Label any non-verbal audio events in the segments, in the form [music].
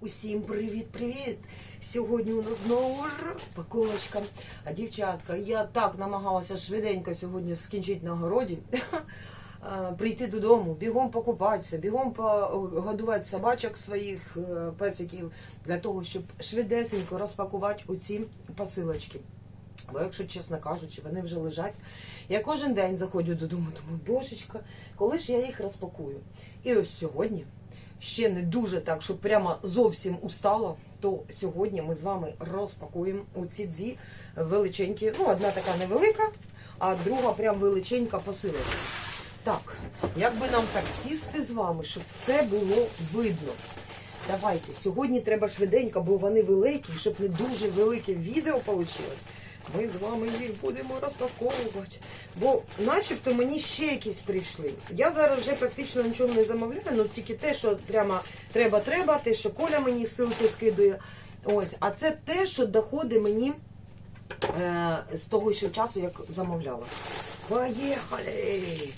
Усім привіт-привіт! Сьогодні у нас знову розпаковочка. А дівчатка, я так намагалася швиденько сьогодні скінчити на городі. [laughs] Прийти додому, бігом покупатися, бігом погодувати собачок своїх е, песиків для того, щоб швидесенько розпакувати оці посилочки. Бо, якщо чесно кажучи, вони вже лежать. Я кожен день заходжу додому, думаю, божечка, коли ж я їх розпакую? І ось сьогодні, ще не дуже так, щоб прямо зовсім устала, то сьогодні ми з вами розпакуємо оці дві величенькі, ну, одна така невелика, а друга прям величенька посилочка. Так, як би нам так сісти з вами, щоб все було видно. Давайте, сьогодні треба швиденько, бо вони великі, щоб не дуже велике відео вийшло. Ми з вами їх будемо розпаковувати. Бо начебто мені ще якісь прийшли. Я зараз вже практично нічого не замовляю, ну тільки те, що прямо треба-треба, те, що Коля мені ссылки скидує. Ось, а це те, що доходить мені е, з того ще часу, як замовляла. Поїхали!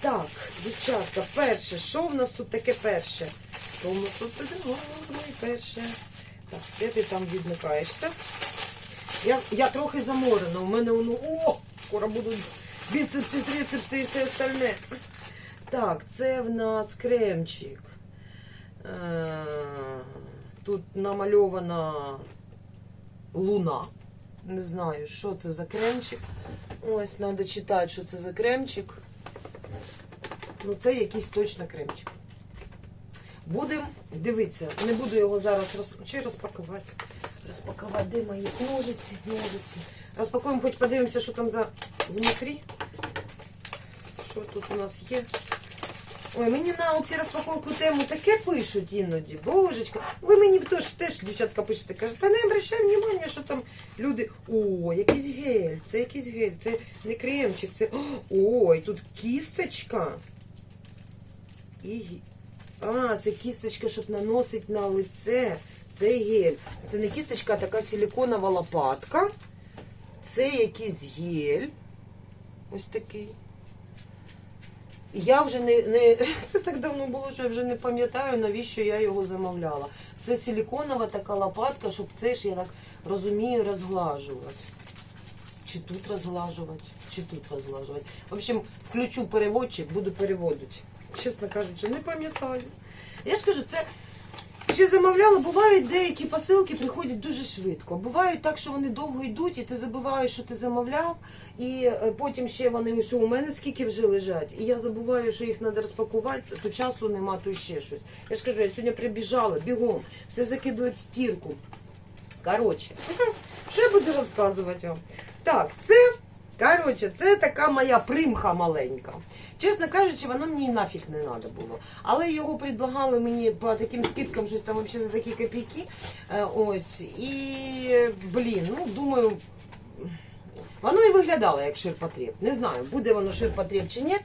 Так, дівчатка, перше, що в нас тут таке перше? Що в нас тут таке перше? Так, де ти там відмикаєшся? Я, я трохи заморена, у мене воно, о, скоро будуть біцепси, трицепси і все остальне. Так, це в нас кремчик. Е, Тут намальована луна. Не знаю, що це за кремчик. Ось, треба читати, що це за кремчик. Ну, це якийсь точно кремчик. Будемо дивитися. Не буду його зараз роз... чи розпакувати. Розпакувати, де мої ножиці, ножиці. Розпакуємо, хоч подивимося, що там за внутрі. Що тут у нас є? Ой, мені на оці розпаковку тему таке пишуть іноді. Божечка. Ви мені теж, теж дівчатка, пишете. Кажуть, та не обращай внимання, що там люди. О, якийсь гель, це якийсь гель, це не кремчик, це. Ой, тут кісточка. І... А, це кісточка, щоб наносить на лице. Це гель. Це не кісточка, а така силиконова лопатка. Це якийсь гель. Ось такий. Я вже не, не. [laughs] Це так давно було, що я вже не пам'ятаю, навіщо я його замовляла. Це силиконова така лопатка, щоб це ж, я так розумію, розглажувати. Чи тут розглажувати, чи тут розглажувати. В общем, включу переводчик, буду переводити. Чесно кажучи, не пам'ятаю. Я ж кажу, це ще замовляла, бувають деякі посилки приходять дуже швидко. Бувають так, що вони довго йдуть, і ти забуваєш, що ти замовляв, і е, потім ще вони ось у мене скільки вже лежать. І я забуваю, що їх треба розпакувати, то часу нема, то ще щось. Я ж кажу, я сьогодні прибіжала, бігом, все закидують в стірку. Коротше, [laughs] що я буду розказувати вам? Так, це. Коротше, це така моя примха маленька. Чесно кажучи, воно мені і нафіг не треба було. Але його предлагали мені по таким скидкам, щось там взагалі за такі копійки. Е, Ось. І, блін, ну думаю, воно і виглядало як ширпотреб. Не знаю, буде воно ширпотреб чи ні.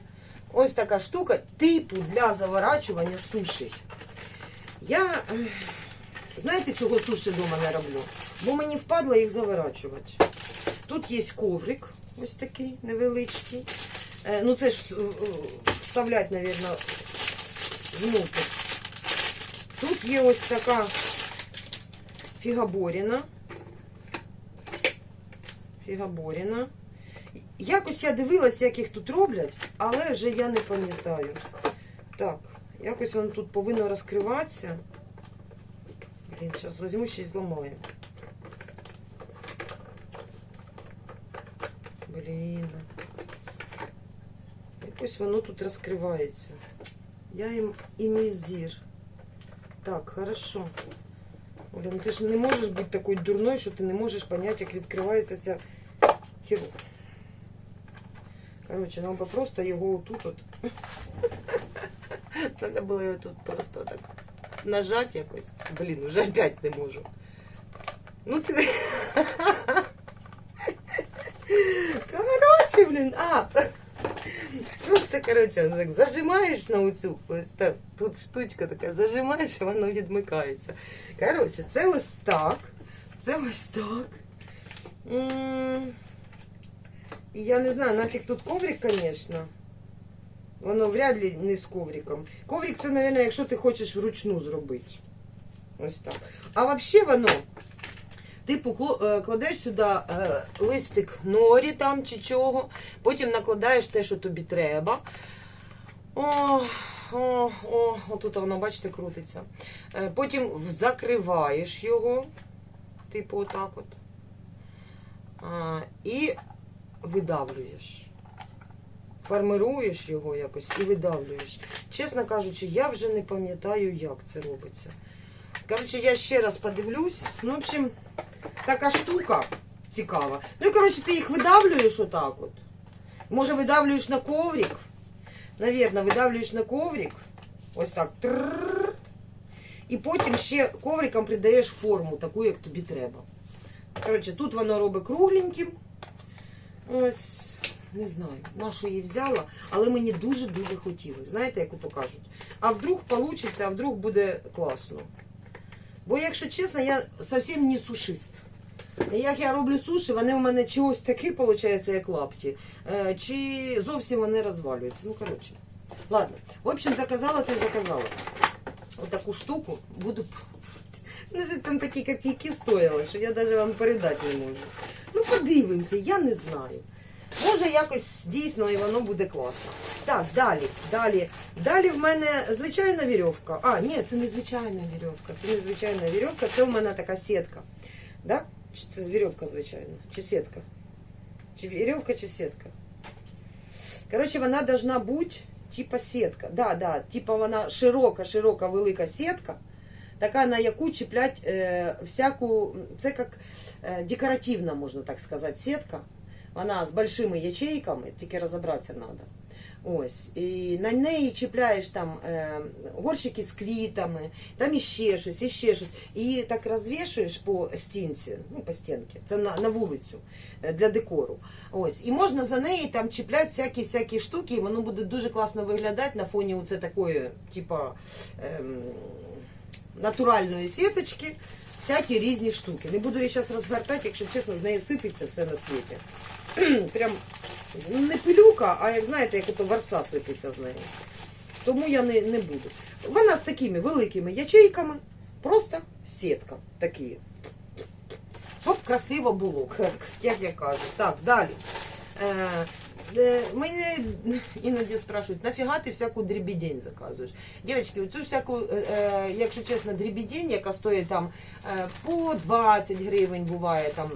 Ось така штука, типу для заворачування суші. Я. е, Знаєте, чого суші вдома не роблю? Бо мені впадло їх заворачувати. Тут є коврик, ось такий невеличкий. Е, ну це ж е, вставлять, мабуть, внутрь. Тут є ось така фігаборіна. Фігаборіна. Якось я дивилася, як їх тут роблять, але вже я не пам'ятаю. Так, якось воно тут повинно розкриватися. Блін, зараз візьму ще й зламаю. Блін. Якось воно тут розкривається. Я їм і мій зір. Так, хорошо. Оля, ну ти ж не можеш бути такою дурною, що ти не можеш поняти, як відкривається ця хер... Коротше, нам би просто його отут от. [laughs] Треба було його тут просто так нажати якось. Блін, вже опять не можу. Ну ти. [laughs] Блін, а. Просто, коротше, так зажимаєш на оцю, ось так, тут штучка така, зажимаєш, і воно відмикається. Коротше, це ось так. Це ось так. І я не знаю, нафіг тут коврик, звісно. Воно вряд ли не з ковриком. Коврик це, мабуть, якщо ти хочеш вручну зробити. Ось так. А взагалі воно, типу, кладеш сюди е, листик норі там чи чого, потім накладаєш те, що тобі треба. О, о, о, отут воно, бачите, крутиться. Е, Потім закриваєш його, типу, отак от. І видавлюєш. Формируєш його якось і видавлюєш. Чесно кажучи, я вже не пам'ятаю, як це робиться. Коротше, я ще раз подивлюсь. Ну, в общем, така штука цікава. Ну коротше, ти їх видавлюєш отак от. Може, видавлюєш на коврик. Навірно, видавлюєш на коврик. Ось так. І потім ще ковриком придаєш форму, таку, як тобі треба. Коротше, тут воно робить кругленьким. Ось, не знаю, на що її взяла, але мені дуже-дуже хотілося. Знаєте, як ото кажуть. А вдруг вийде, а вдруг буде класно. Бо, якщо чесно, я зовсім не сушист. Як я роблю суші, вони у мене чи ось такі, виходить, як лапті, е, чи зовсім вони розвалюються. Ну, коротше. Ладно. В общем, заказала, то заказала. Отаку штуку буду. Ну, щось там такі копійки стояло, що я навіть вам передати не можу. Ну, подивимося, я не знаю. Може, якось дійсно і воно буде класно. Так, далі, далі. Далі в мене звичайна вірьовка. А, ні, це не звичайна вірьовка. Це не звичайна вірьовка, це в мене така сітка. Да? Чи це вірьовка звичайна? Чи сітка? Чи вірьовка, чи сітка? Коротше, вона должна бути типа сітка. Да, да, типа вона широка, широка, велика сітка. Така, на яку чіплять е, всяку, це як е, декоративна, можна так сказати, сітка. Вона з большими ячейками, тільки розібратися треба. Ось. І на неї чіпляєш там е, горщики з квітами, там іще щось, іще щось. І так розвішуєш по стінці, ну, по стінці, це на, на вулицю е, для декору. Ось. І можна за неї там чіпляти всякі всякі штуки, і воно буде дуже класно виглядати на фоні оце такої, типа. Ем, натуральної сіточки, всякі різні штуки. Не буду її зараз розгортати, якщо чесно, з неї сипеться все на світі. [clears throat] Прям не пилюка, а як знаєте, як ото варса сипеться з неї. Тому я не, не буду. Вона з такими великими ячейками, просто сітка такі. Щоб красиво було, як я кажу. Так, далі. Е, е, Мене іноді спрашують, нафіга ти всяку дрібідень заказуєш? Дівчатки, оцю всяку, е, якщо чесно, дрібідень, яка стоїть там по 20 гривень, буває там.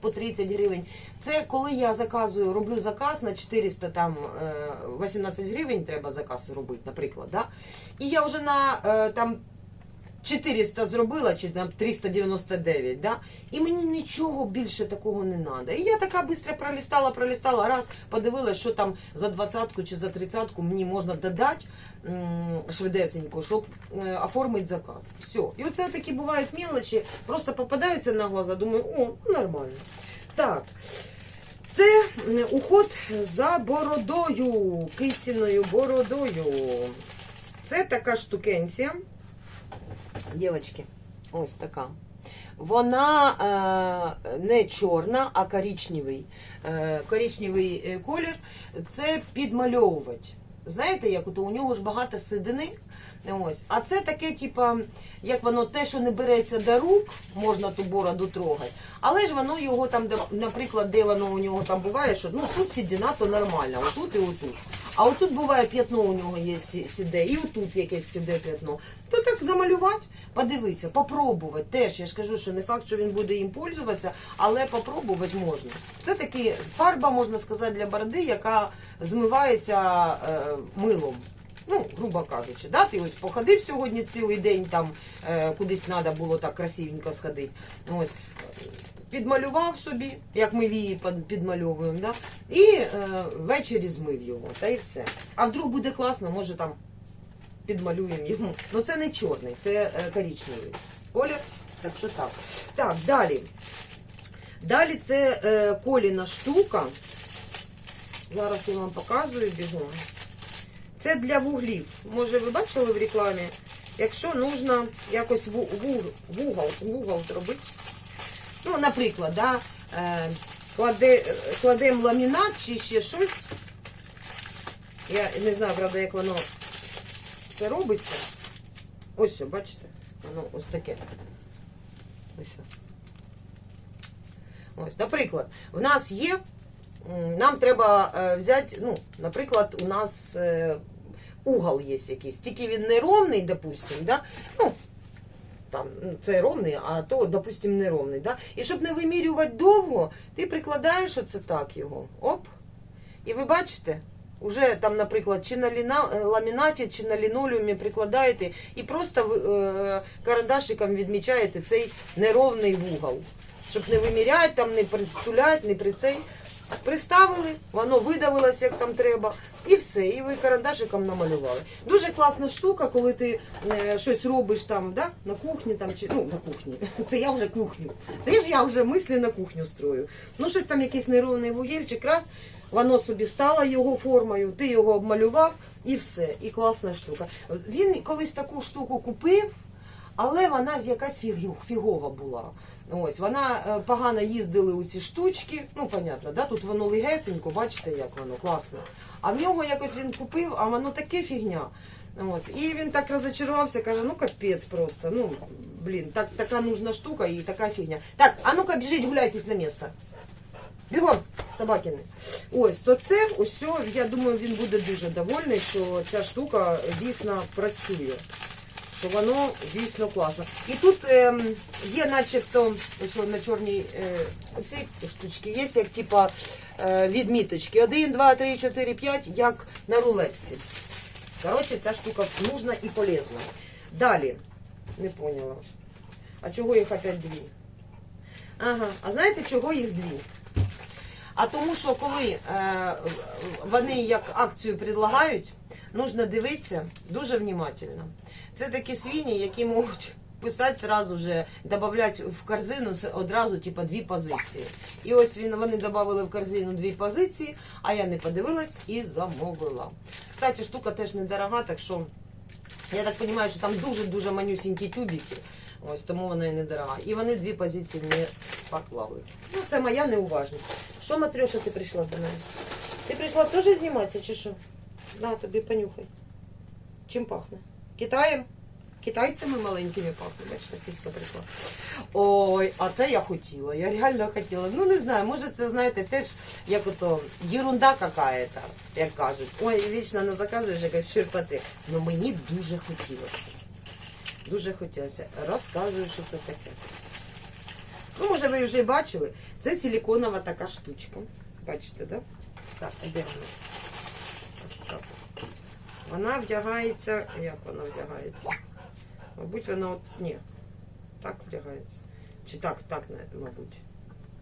По 30 гривень. Це коли я заказую, роблю заказ на 400 там е, 18 гривень треба заказ робити, наприклад. Да? І я вже на е, там 400 зробила, чи там 399, да? і мені нічого більше такого не треба. І я така швидко пролістала, пролістала, раз, подивилась, що там за 20 чи за 30 мені можна додати швидесенько, щоб е, оформити заказ. Все. І оце такі бувають мелочі, просто попадаються на глаза, думаю, о, нормально. Так. Це уход за бородою, киціною бородою. Це така штукенція. Дівчатки, ось така. Вона е, не чорна, а коричневий. Е, коричневий е, колір це підмальовувати. Знаєте, як у нього ж багато сидини. Ось. А це таке, типа, як воно те, що не береться до рук, можна ту бороду трогати. Але ж воно його там, наприклад, де воно у нього там буває, що ну тут сідина, то нормально, отут і отут. А отут буває п'ятно у нього є сіде, і отут якесь сіде п'ятно. То так замалювати, подивитися, попробувати. Теж я ж кажу, що не факт, що він буде їм пользуватися, але попробувати можна. Це такі фарба, можна сказати, для бороди, яка змивається е, милом. Ну, грубо кажучи, да? ти ось походив сьогодні цілий день, там е, кудись треба було так красивенько сходити. Ось підмалював собі, як ми вії підмальовуємо, да? і е, ввечері змив його, та й все. А вдруг буде класно, може там підмалюємо йому. Ну це не чорний, це е, коричневий колір. Так що так. Так, далі. Далі це е, коліна штука. Зараз я вам показую бігом. Це для вуглів. Може, ви бачили в рекламі? Якщо нужно якось ву- ву- вугол, вугол зробити. Ну, наприклад, да, е, кладе, кладемо ламінат чи ще щось. Я не знаю, правда, як воно це робиться. Ось, бачите? Воно ось таке. Ось. Ось, наприклад, в нас є, нам треба е, взяти, ну, наприклад, у нас е, угол є якийсь, тільки він не ровний, допустим, да? ну, там, ну, це ровний, а то, допустим, не ровний. Да? І щоб не вимірювати довго, ти прикладаєш оце так його. Оп. І ви бачите, уже там, наприклад, чи на ліна, е, ламінаті, чи на лінолеумі прикладаєте, і просто е, карандашиком відмічаєте цей неровний вугол. Щоб не виміряти, там, не притуляти, не при цей. Приставили, воно видавилось, як там треба, і все, і ви карандашиком намалювали. Дуже класна штука, коли ти е, щось робиш там, да, на кухні там чи ну на кухні. [laughs] Це я вже кухню. Це ж я вже мислі на кухню строю. Ну, щось там якийсь неровний вугільчик, раз, воно собі стало його формою, ти його обмалював і все. І класна штука. Він колись таку штуку купив. Але вона якась фігова була. Ось вона е, погано їздили у ці штучки. Ну, понятно, да? тут воно легесенько, бачите, як воно класно. А в нього якось він купив, а воно таке фігня. Ось. І він так розочарувався, каже, ну капець просто. Ну, блін, так, така нужна штука і така фігня. Так, а ну-ка біжіть, гуляйтесь на місце. Бігом, собакини. Ось, то це ось, я думаю, він буде дуже довольний, що ця штука дійсно працює що воно дійсно класно. І тут ем, є начебто ось на чорній е, оці штучки, є як типа е, відміточки. 1, 2, 3, 4, 5, як на рулетці. Коротше, ця штука нужна і полезна. Далі, не поняла. А чого їх опять дві? Ага, а знаєте, чого їх дві? А тому, що коли е, вони як акцію предлагають, нужно дивитися дуже внимательно. Це такі свині, які можуть писати сразу же, додати в корзину одразу типа дві позиції. І ось він, вони додали в корзину дві позиції, а я не подивилась і замовила. Кстати, штука теж недорога, так що я так розумію, що там дуже-дуже манюсінькі тюбики. Ось тому вона і недорога. І вони дві позиції не поклали. Ну, це моя неуважність. Що, Матрьоша, ти прийшла до мене? Ти прийшла теж зніматися чи що? На, тобі понюхай. Чим пахне? Китаєм? Китайцями маленькими пахне, бачите, кицька прийшла. Ой, а це я хотіла. Я реально хотіла. Ну не знаю, може це, знаєте, теж як ото єрунда какая-то, як кажуть. Ой, вічно не заказуєш якась ширпоти. Ну мені дуже хотілося. Дуже хотілося. Розказую, що це таке. Ну, може, ви вже бачили. Це силіконова така штучка. Бачите, да? Так, де вона? Вона вдягається. Як вона вдягається? Мабуть, вона от. Ні. Так вдягається. Чи так, так, мабуть.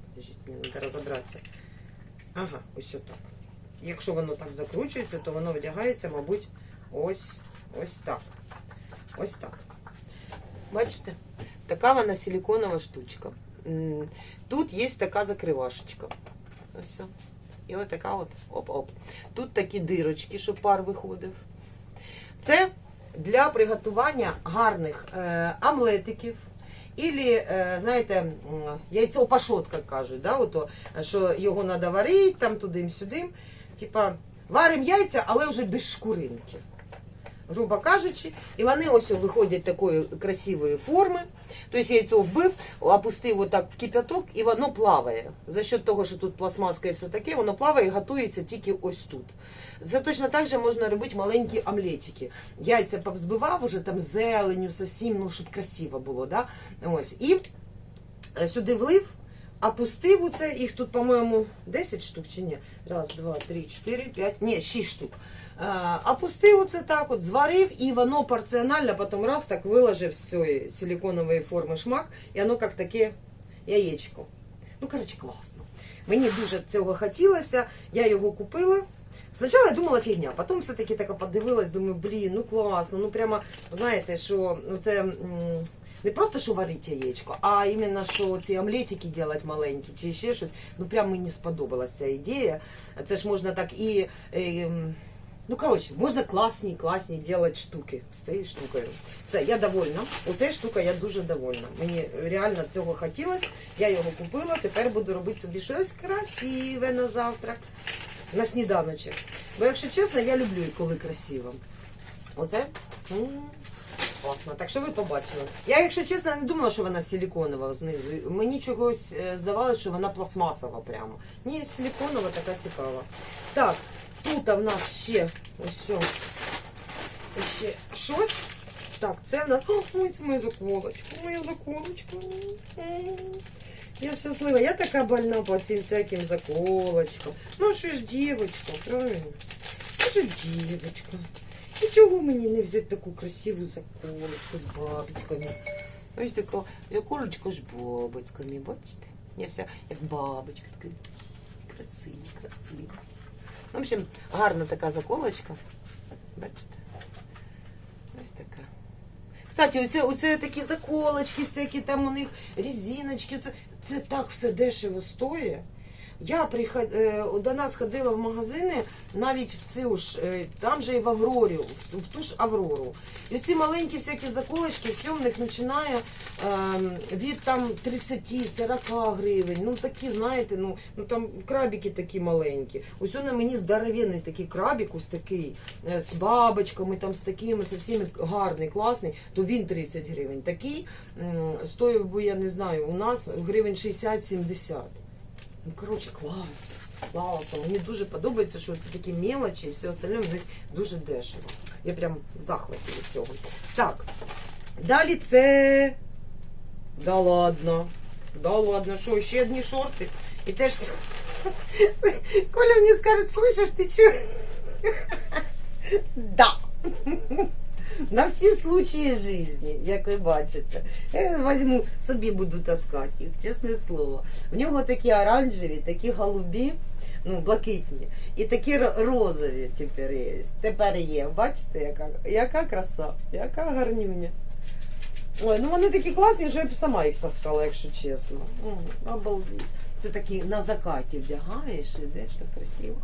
Подождіть, мені треба розібратися. Ага, ось отак. Якщо воно так закручується, то воно вдягається, мабуть, ось ось так. Ось так. Бачите? Така вона силіконова штучка. Тут є така закривашечка. Ось. І ось така от оп-оп. Тут такі дирочки, щоб пар виходив. Це для приготування гарних е, омлетиків. Ілі, е, знаєте, яйцо пашот, як кажуть, да, ото, що його треба варити, там туди-сюди. Типа, варимо яйця, але вже без шкуринки. Грубо кажучи, і вони ось виходять такої красивої форми. Тобто яйцо вбив, опустив отак в кипяток, і воно плаває. За счет того, що тут пластмаска і все таке, воно плаває і готується тільки ось тут. Це точно так же можна робити маленькі омлетики. Яйця повзбивав уже там зеленю, совсім, ну, щоб красиво було. Да? Ось. І е, сюди влив, опустив це, їх тут, по-моєму, 10 штук чи ні? Раз, два, три, чотири, п'ять, ні, 6 штук. Е, Опустив оце так, от, зварив, і воно порціонально потім раз так виложив з цієї силиконової форми шмак, і воно як таке яєчко. Ну, коротше, класно. Мені дуже цього хотілося, я його купила. Спочатку я думала фігня, потім все-таки така подивилась, думаю, блін, ну класно, ну прямо, знаєте, що ну, це не просто що варити яєчко, а іменно що ці омлетики робити маленькі чи ще щось. Ну прям мені сподобалась ця ідея. Це ж можна так і. ем, Ну, коротше, можна класні, класні робити штуки з цією штукою. Все, я довольна. Оцею штукою я дуже довольна. Мені реально цього хотілося. Я його купила, тепер буду робити собі щось красиве на завтрак, на сніданочок. Бо, якщо чесно, я люблю, коли красиво. Оце. м, класна. Так що ви побачили. Я, якщо чесно, не думала, що вона силіконова знизу. Мені чогось е, здавалося, що вона пластмасова прямо. Ні, силіконова така цікава. Так, тут в нас ще ось. Ще щось. Так, це в нас. Ой, це моя заколочка. Моя заколочка. Я щаслива. Я така больна по цим всяким заколочкам. Ну, що ж, дівочка, правильно? Що ж, дівочка. І чого мені не взяти таку красиву заколочку з бабочками? Ось така заколочка з бабочками, бачите? Я вся як бабочка, така красива, красива. В общем, гарна така заколочка. Бачите? Ось така. Кстати, оце, оце такі заколочки, всякі там у них різиночки. Це, це так все дешево стоїть. Я приход... е, до нас ходила в магазини, навіть в цю ж, е, там же і в Аврорі, в, ту ж Аврору. І ці маленькі всякі заколочки, все в них починає ем, від там 30-40 гривень. Ну такі, знаєте, ну, ну там крабики такі маленькі. Ось на мені здоровенний такий крабик, ось такий, е, з бабочками, там з такими, з всіми гарний, класний, то він 30 гривень. Такий стоїв би, я не знаю, у нас гривень 60-70. Ну, коротше, клас. Класно. Мені дуже подобається, що це такі мелочі і все остальне в дуже дешево. Я прям в захваті від цього. Так. Далі це. Да ладно. Да ладно, що, ще одні шорти. І теж. [laughs] Коля мені скаже, слышиш, ти чого? [laughs] Да. [laughs] На всі случаї житті, як ви бачите. Я візьму, собі буду таскати їх, чесне слово. В нього такі оранжеві, такі голубі, ну, блакитні, і такі розові тепер є. Тепер є. Бачите, яка, яка краса, яка гарнюня. Ой, ну вони такі класні, що я б сама їх таскала, якщо чесно. М, Обалдеть. Це такі на закаті вдягаєш, ідеш так красиво.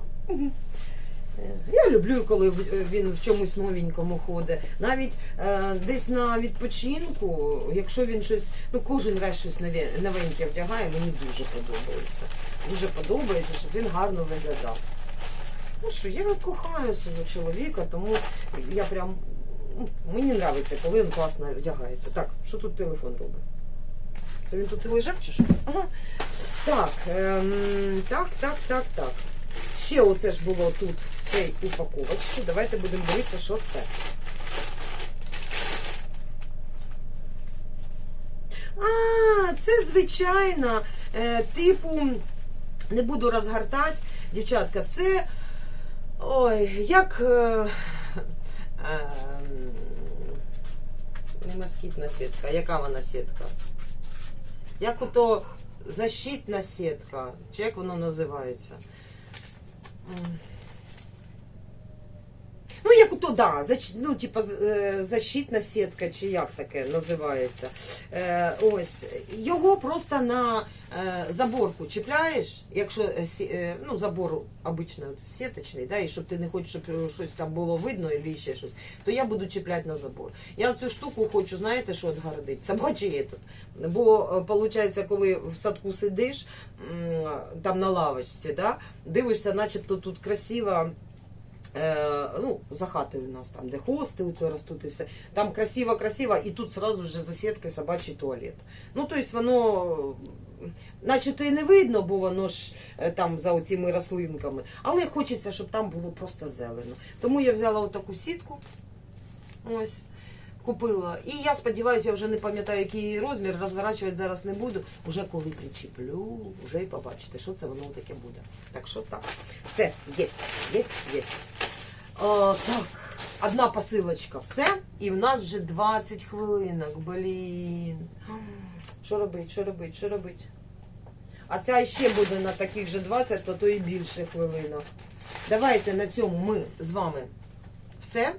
Я люблю, коли він в чомусь новенькому ходить. Навіть е, десь на відпочинку, якщо він щось, ну кожен раз щось новеньке вдягає, мені дуже подобається. Дуже подобається, щоб він гарно виглядав. Ну що, я кохаю свого чоловіка, тому я прям ну, мені подобається, коли він класно вдягається. Так, що тут телефон робить? Це він тут і лежав чи що? Ага. Так, ем, так, так, так, так. Ще оце ж було тут в цій упаковочці. Давайте будемо дивитися, що це. А, це звичайно, е, типу, не буду розгортати, дівчатка, це. Ой, як. Е, е, москітна сітка, яка вона сітка? Як ото защитна сітка, чи як воно називається? М. Ну, як ото, да, зач- ну, типа, е, защитна сітка, чи як таке називається. Е, ось, його просто на е, заборку чіпляєш, якщо е, е, ну, забор обично сіточний, да, і щоб ти не хочеш, щоб е, щось там було видно або ще щось, то я буду чіпляти на забор. Я цю штуку хочу, знаєте, що відгородити? Собачий этот. Бо, виходить, коли в садку сидиш, там на лавочці, да, дивишся, начебто тут красиво. Е, ну, за хатою у нас там, де хости ростуть і все. Там красиво-красиво, і тут сразу же за сіткою собачий туалет. Ну, тобто воно, начебто і не видно, бо воно ж е, там за оціми рослинками. Але хочеться, щоб там було просто зелено. Тому я взяла отаку сітку. Ось. Купила. І я сподіваюся, я вже не пам'ятаю, який її розмір, розворачувати зараз не буду. Уже коли причіплю, вже і побачите, що це воно таке буде. Так що так. Все, єсть, єсть, єсть. О, так, одна посилочка, все. І в нас вже 20 хвилинок. Блін. Що робить, що робить, що робить? А ця ще буде на таких же 20, то то і більше хвилинок. Давайте на цьому ми з вами все.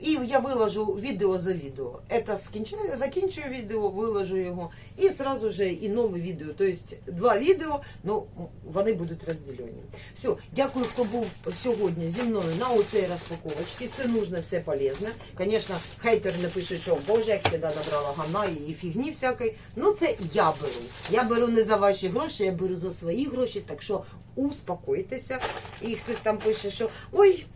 І я виложу відео за відео. Это скінчаю, закінчую відео, виложу його. І зразу же і нове відео. Тобто два відео, ну вони будуть розділені. Все, дякую, хто був сьогодні зі мною на оцій розпаковочці. Все нужне, все полезне. Звісно, хейтер напише, що Боже, як завжди набрала гана і фігні всякої. Ну це я беру. Я беру не за ваші гроші, я беру за свої гроші. Так що Успокойтеся. І хтось там пише, що ой,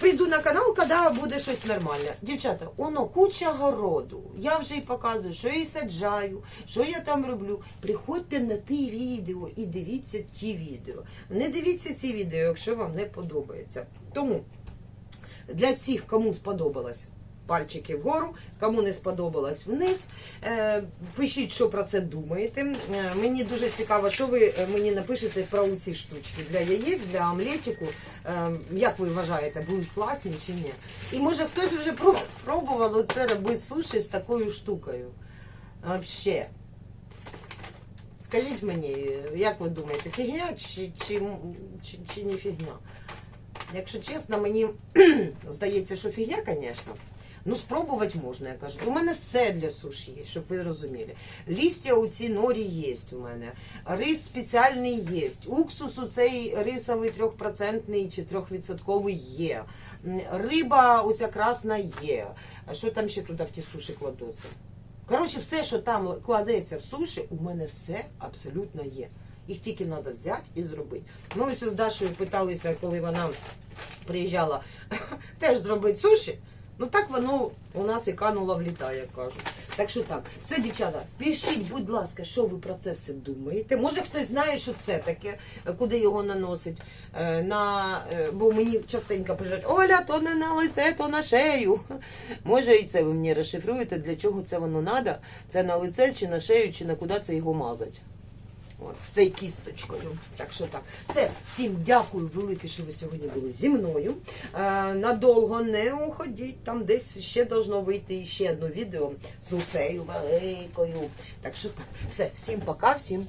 прийду на канал, коли буде щось нормальне. Дівчата, воно куча городу. Я вже і показую, що я і саджаю, що я там роблю. Приходьте на ті відео і дивіться ті відео. Не дивіться ці відео, якщо вам не подобається. Тому для цих, кому сподобалось. Пальчики вгору, кому не сподобалось вниз. Е, пишіть, що про це думаєте. Е, мені дуже цікаво, що ви е, мені напишете про ці штучки для яєць, для омлетику. Як ви вважаєте, будуть класні чи ні? І може хтось вже про- пробував це робити суші з такою штукою. Вообще. Скажіть мені, як ви думаєте, фігня чи, чи, чи, чи не фігня? Якщо чесно, мені [clears throat] здається, що фігня, звісно. Ну, спробувати можна, я кажу. У мене все для суші є, щоб ви розуміли. Лістя у цій норі є у мене. Рис спеціальний є. Уксус у цей рисовий трьохпроцентний чи трьохвідсотковий є. М, Риба оця красна є. А що там ще туди в ті суші кладуться? Коротше, все, що там кладеться в суші, у мене все абсолютно є. Їх тільки треба взяти і зробити. Ми ось з Дашою питалися, коли вона приїжджала [laughs] теж зробити суші. Ну так воно у нас і кануло в як кажуть. Так що так, все, дівчата, пишіть, будь ласка, що ви про це все думаєте. Може хтось знає, що це таке, куди його наносить. Е, на, е, бо мені частенько приїжджають, Оля, то не на лице, то на шею. Може і це ви мені розшифруєте, для чого це воно треба. Це на лице, чи на шею, чи на куди це його мазать. От, з цією кісточкою. Так що так. Все, всім дякую велике, що ви сьогодні були зі мною. Е, надовго не уходіть, там десь ще должно вийти ще одне відео з цією великою. Так що так, все, всім пока, всім